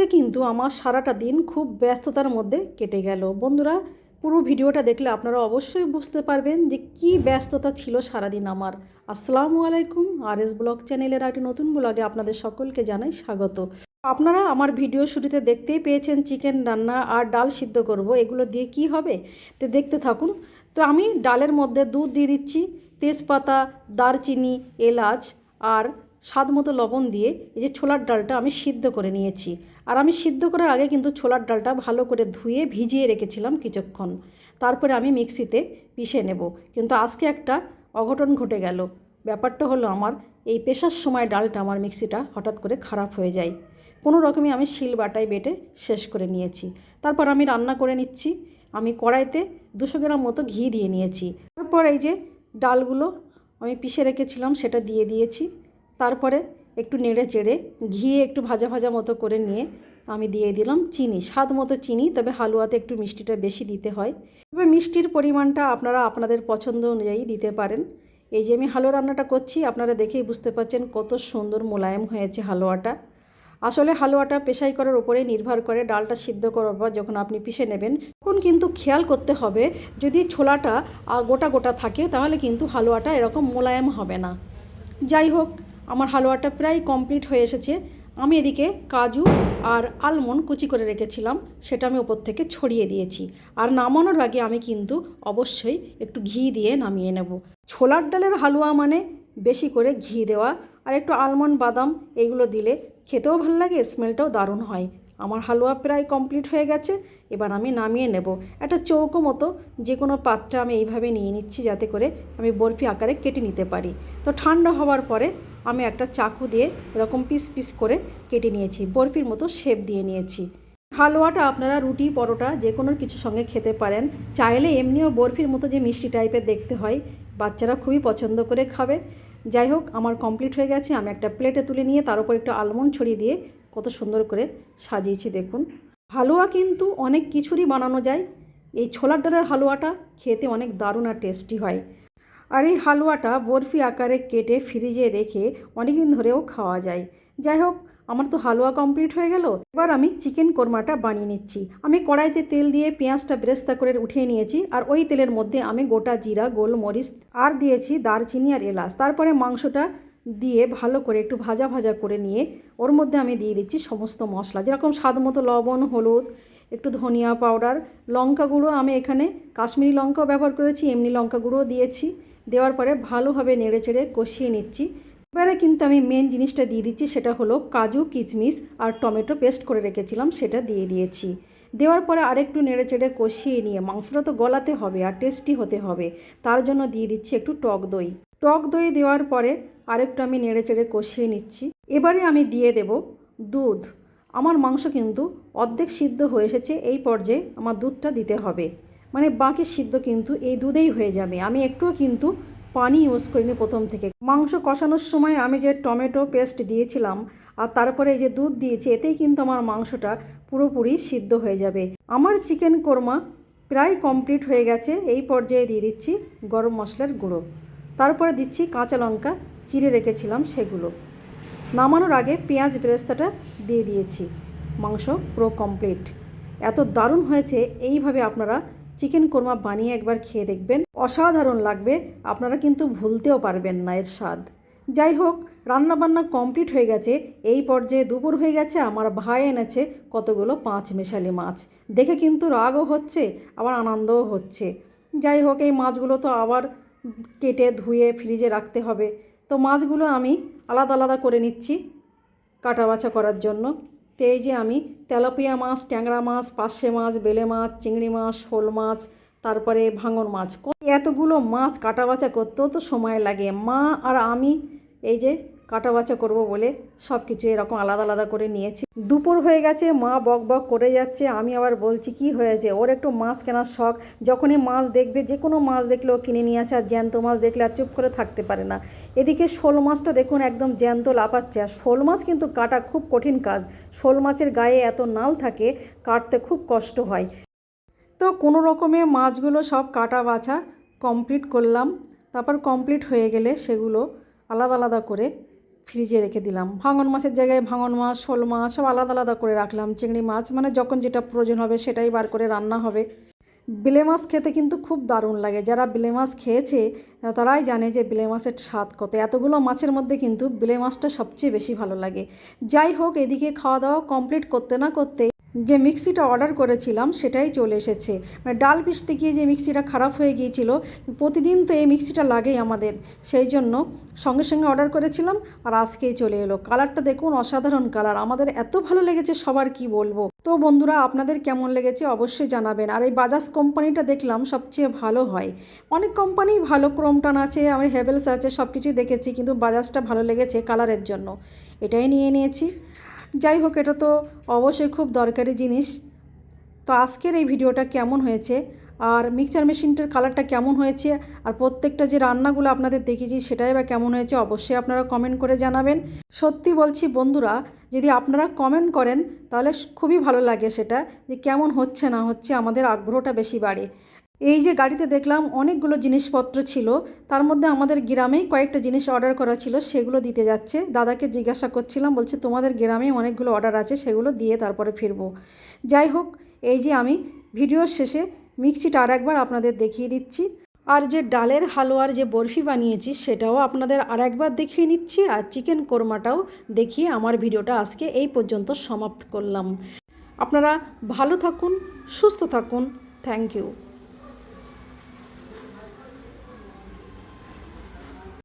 আজকে কিন্তু আমার সারাটা দিন খুব ব্যস্ততার মধ্যে কেটে গেল। বন্ধুরা, পুরো ভিডিওটা দেখলে আপনারা অবশ্যই বুঝতে পারবেন যে কি ব্যস্ততা ছিল সারাদিন আমার। আসসালামু আলাইকুম আর এস ব্লগ চ্যানেলের একটি নতুন ব্লগে আপনাদের সকলকে জানাই স্বাগত। আপনারা আমার ভিডিও শুরুতে দেখতেই পেয়েছেন চিকেন রান্না আর ডাল সিদ্ধ করব, এগুলো দিয়ে কি হবে? তো দেখতে থাকুন। তো আমি ডালের মধ্যে দুধ দিয়ে দিচ্ছি, তেজপাতা, দারচিনি, এলাচ আর স্বাদ মতো লবণ দিয়ে এই যে ছোলার ডালটা আমি সিদ্ধ করে নিয়েছি। আর আমি সিদ্ধ করার আগে কিন্তু ছোলার ডালটা ভালো করে ধুয়ে ভিজিয়ে রেখেছিলাম কিছুক্ষণ। তারপরে আমি মিক্সিতে পিষে নেব। কিন্তু আজকে একটা অঘটন ঘটে গেল। ব্যাপারটা হলো আমার, এই পেশার সময় ডালটা আমার মিক্সিটা হঠাৎ করে খারাপ হয়ে যায়। কোনো রকমে আমি শিল বাটায় বেটে শেষ করে নিয়েছি। তারপর আমি রান্না করে নিচ্ছি। আমি কড়াইতে দুশো গ্রাম মতো ঘি দিয়ে নিয়েছি। তারপর এই যে ডালগুলো আমি পিষে রেখেছিলাম, সেটা দিয়ে দিয়েছি। তারপরে একটু নেড়ে চেড়ে ঘিয়ে একটু ভাজা ভাজা মতো করে নিয়ে আমি দিয়ে দিলাম চিনি, স্বাদ মতো চিনি, তবে হালুয়াতে একটু মিষ্টিটা বেশি দিতে হয়। তবে মিষ্টির পরিমাণটা আপনারা আপনাদের পছন্দ অনুযায়ী দিতে পারেন। এই যে আমি হালুয়া রান্নাটা করছি, আপনারা দেখেই বুঝতে পারছেন কত সুন্দর মোলায়েম হয়েছে হালুয়াটা। আসলে হালুয়াটা পেশাই করার উপরে নির্ভর করে ডালটা সিদ্ধ করার পর যখন আপনি পিষে নেবেন, তখন কিন্তু খেয়াল করতে হবে যদি ছোলাটা গোটা গোটা থাকে, তাহলে কিন্তু হালুয়াটা এরকম মোলায়েম হবে না। যাই হোক আমার হালুয়াটা প্রায় কমপ্লিট হয়ে এসেছে। আমি এদিকে কাজু আর আলমন্ড কুচি করে রেখেছিলাম, সেটা আমি ওপর থেকে ছড়িয়ে দিয়েছি। আর নামানোর আগে আমি কিন্তু অবশ্যই একটু ঘি দিয়ে নামিয়ে নেব। ছোলার ডালের হালুয়া মানে বেশি করে ঘি দেওয়া, আর একটু আলমন্ড, বাদাম এগুলো দিলে খেতেও ভালো লাগে, স্মেলটাও দারুণ হয়। আমার হালুয়া প্রায় কমপ্লিট হয়ে গেছে, এবার আমি নামিয়ে নেব। একটা চৌকো মতো, যে কোনো পাত্রে আমি এইভাবে নিয়ে নিচ্ছি যাতে করে আমি বরফি আকারে কেটে নিতে পারি। তো ঠান্ডা হওয়ার পরে আমি একটা চাকু দিয়ে এরকম পিস পিস করে কেটে নিয়েছি, বরফির মতো শেপ দিয়ে নিয়েছি। হালুয়াটা আপনারা রুটি, পরোটা, যে কোনো কিছুর সঙ্গে খেতে পারেন। চাইলে এমনিও বরফির মতো যে মিষ্টি টাইপের দেখতে হয়, বাচ্চারা খুবই পছন্দ করে খাবে। যাই হোক, আমার কমপ্লিট হয়ে গেছে, আমি একটা প্লেটে তুলে নিয়ে তার উপর একটু আলমন্ড ছড়িয়ে দিয়ে কত সুন্দর করে সাজিয়েছি দেখুন। হালুয়া কিন্তু অনেক কিছুরই বানানো যায়। এই ছোলার ডালের হালুয়াটা খেতে অনেক দারুণ আর টেস্টি হয়। আর এই হালুয়াটা বরফি আকারে কেটে ফ্রিজে রেখে অনেক দিন ধরেও খাওয়া যায়। যাই হোক, আমার তো হালুয়া কমপ্লিট হয়ে গেল। এবার আমি চিকেন কোরমাটা বানিয়ে নিচ্ছি। আমি কড়াইতে তেল দিয়ে পেঁয়াজটা বেরেস্তা করে উঠিয়ে নিয়েছি আর ওই তেলের মধ্যে আমি গোটা জিরা, গোলমরিচ আর দিয়েছি দারচিনি আর এলাচ। তারপরে মাংসটা দিয়ে ভালো করে একটু ভাজা ভাজা করে নিয়ে ওর মধ্যে আমি দিয়ে দিচ্ছি সমস্ত মশলা। যেরকম স্বাদ মতো লবণ, হলুদ, একটু ধনিয়া পাউডার, লঙ্কা গুঁড়ো আমি এখানে কাশ্মীরি লঙ্কাও ব্যবহার করেছি, এমনি লঙ্কা গুঁড়োও দিয়েছি। দেওয়ার পরে ভালোভাবে নেড়ে চেড়ে কষিয়ে নিচ্ছি। এবারে কিন্তু আমি মেন জিনিসটা দিয়ে দিচ্ছি সেটা হলো কাজু কিচমিচ আর টমেটো পেস্ট করে রেখেছিলাম, সেটা দিয়ে দিয়েছি। দেওয়ার পরে আরেকটু নেড়ে চেড়ে কষিয়ে নিয়ে, মাংসটা তো গলাতে হবে আর টেস্টি হতে হবে, তার জন্য দিয়ে দিচ্ছি একটু টক দই। টক দই দেওয়ার পরে আরেকটু আমি নেড়ে চেড়ে কষিয়ে নিচ্ছি। এবারে আমি দিয়ে দেব দুধ। আমার মাংস কিন্তু অর্ধেক সিদ্ধ হয়ে এসেছে, এই পর্যায়ে আমার দুধটা দিতে হবে। মানে বাকি সিদ্ধ কিন্তু এই দুধেই হয়ে যাবে। আমি একটুও কিন্তু পানি ইউজ করিনি প্রথম থেকে। মাংস কষানোর সময় আমি যে টমেটো পেস্ট দিয়েছিলাম আর তারপরে এই যে দুধ দিয়েছি, এতেই কিন্তু আমার মাংসটা পুরোপুরি সিদ্ধ হয়ে যাবে। আমার চিকেন কোরমা প্রায় কমপ্লিট হয়ে গেছে, এই পর্যায়ে দিয়ে দিচ্ছি গরম মশলার গুঁড়ো। তারপরে দিচ্ছি কাঁচা লঙ্কা, চিড়ে রেখেছিলাম সেগুলো। নামানোর আগে পেঁয়াজ বেরেস্তাটা দিয়ে দিয়েছি। মাংস পুরো কমপ্লিট এত দারুণ হয়েছে, এইভাবে আপনারা চিকেন কোরমা বানিয়ে একবার খেয়ে দেখবেন। অসাধারণ লাগবে, আপনারা কিন্তু ভুলতেও পারবেন না এর স্বাদ। যাই হোক, রান্নাবান্না কমপ্লিট হয়ে গেছে। এই পর্যায়ে দুপুর হয়ে গেছে, আমার ভাই এনেছে কতগুলো পাঁচ মেশালি মাছ। দেখে কিন্তু রাগও হচ্ছে, আবার আনন্দও হচ্ছে। যাই হোক, এই মাছগুলো তো আবার কেটে ধুয়ে ফ্রিজে রাখতে হবে। তো মাছগুলো আমি আলাদা আলাদা করে নিচ্ছি কাটা বাছা করার জন্য। তো এই যে আমি তেলাপিয়া মাছ, ট্যাংরা মাছ, পার্শে মাছ, বেলে মাছ, চিংড়ি মাছ, শোল মাছ, তারপরে ভাঙন মাছ। এতগুলো মাছ কাটা বাছা করতেও তো সময় লাগে। মা আর আমি এই যে কাটা বাছা করব বলে সব কিছু এরকম আলাদা আলাদা করে নিয়েছি। দুপুর হয়ে গেছে, মা বক বক করে যাচ্ছে, আমি আবার বলছি, কি হয়েছে? ওর একটু মাছ কেনার শখ, যখনই মাছ দেখবে, যে কোনো মাছ দেখলে ও কিনে নিয়ে আসে, আর জ্যান্ত মাছ দেখলে আর চুপ করে থাকতে পারে না। এদিকে শোল মাছটা দেখুন একদম জ্যান্ত লাপাচ্ছে আর শোল মাছ কিন্তু কাটা খুব কঠিন কাজ। শোল মাছের গায়ে এত নাল থাকে, কাটতে খুব কষ্ট হয়। তো কোনো রকমে মাছগুলো সব কাটা বাছা, কমপ্লিট করলাম। তারপর কমপ্লিট হয়ে গেলে সেগুলো আলাদা আলাদা করে ফ্রিজে রেখে দিলাম। ভাঙন মাছের জায়গায় ভাঙন মাছ শোল মাছ সব আলাদা আলাদা করে রাখলাম। চিংড়ি মাছ মানে যখন যেটা প্রয়োজন হবে সেটাই বার করে রান্না হবে। বিলে মাছ খেতে কিন্তু খুব দারুণ লাগে। যারা বিলে মাছ খেয়েছে, তারাই জানে যে বিলে মাছের স্বাদ কত। এতগুলো মাছের মধ্যে কিন্তু বিলে মাছটা সবচেয়ে বেশি ভালো লাগে। যাই হোক, এদিকে খাওয়া দাওয়া কমপ্লিট করতে না করতে যে মিক্সিটা অর্ডার করেছিলাম সেটাই চলে এসেছে। মানে ডাল পিসতে গিয়ে যে মিক্সিটা খারাপ হয়ে গিয়েছিল, প্রতিদিন তো এই মিক্সিটা লাগেই আমাদের। সেই জন্য সঙ্গে সঙ্গে অর্ডার করেছিলাম আর আজকেই চলে এলো। কালারটা দেখুন, অসাধারণ কালার। আমাদের এত ভালো লেগেছে, সবার কি বলব? তো বন্ধুরা, আপনাদের কেমন লেগেছে অবশ্যই জানাবেন। আর এই বাজাজ কোম্পানিটা দেখলাম সবচেয়ে ভালো হয়। অনেক কোম্পানি ভালো ক্রোমটন আছে আমার হেভেলস আছে সব কিছুই দেখেছি, কিন্তু বাজাজটা ভালো লেগেছে কালারের জন্য। এটাই নিয়ে নিয়েছি। যাই হোক, এটা তো অবশ্যই খুব দরকারি জিনিস। তো আজকের এই ভিডিওটা কেমন হয়েছে? আর মিক্সচার মেশিনটার কালারটা কেমন হয়েছে? আর প্রত্যেকটা যে রান্নাগুলো আপনাদের দেখেছি সেটাই বা কেমন হয়েছে, অবশ্যই আপনারা কমেন্ট করে জানাবেন। সত্যি বলছি বন্ধুরা, যদি আপনারা কমেন্ট করেন, তাহলে খুবই ভালো লাগে সেটা, যে কেমন হচ্ছে না হচ্ছে আমাদের আগ্রহটা বেশি বাড়ে। এই যে গাড়িতে দেখলাম অনেকগুলো জিনিসপত্র ছিল, তার মধ্যে আমাদের গ্রামেই কয়েকটা জিনিস অর্ডার করা ছিল, সেগুলো দিতে যাচ্ছে। দাদাকে জিজ্ঞাসা করছিলাম, বলছে তোমাদের গ্রামে অনেকগুলো অর্ডার আছে, সেগুলো দিয়ে তারপরে ফিরবো। যাই হোক, এই যে আমি ভিডিওর শেষে মিক্সিটা আর একবার আপনাদের দেখিয়ে দিচ্ছি। আর যে ডালের হালুয়ার যে বরফি বানিয়েছি, সেটাও আপনাদের আর একবার দেখিয়ে নিচ্ছি, আর চিকেন কোরমাটাও দেখিয়ে আমার ভিডিওটা আজকে এই পর্যন্ত সমাপ্ত করলাম। আপনারা ভালো থাকুন, সুস্থ থাকুন। Thank you.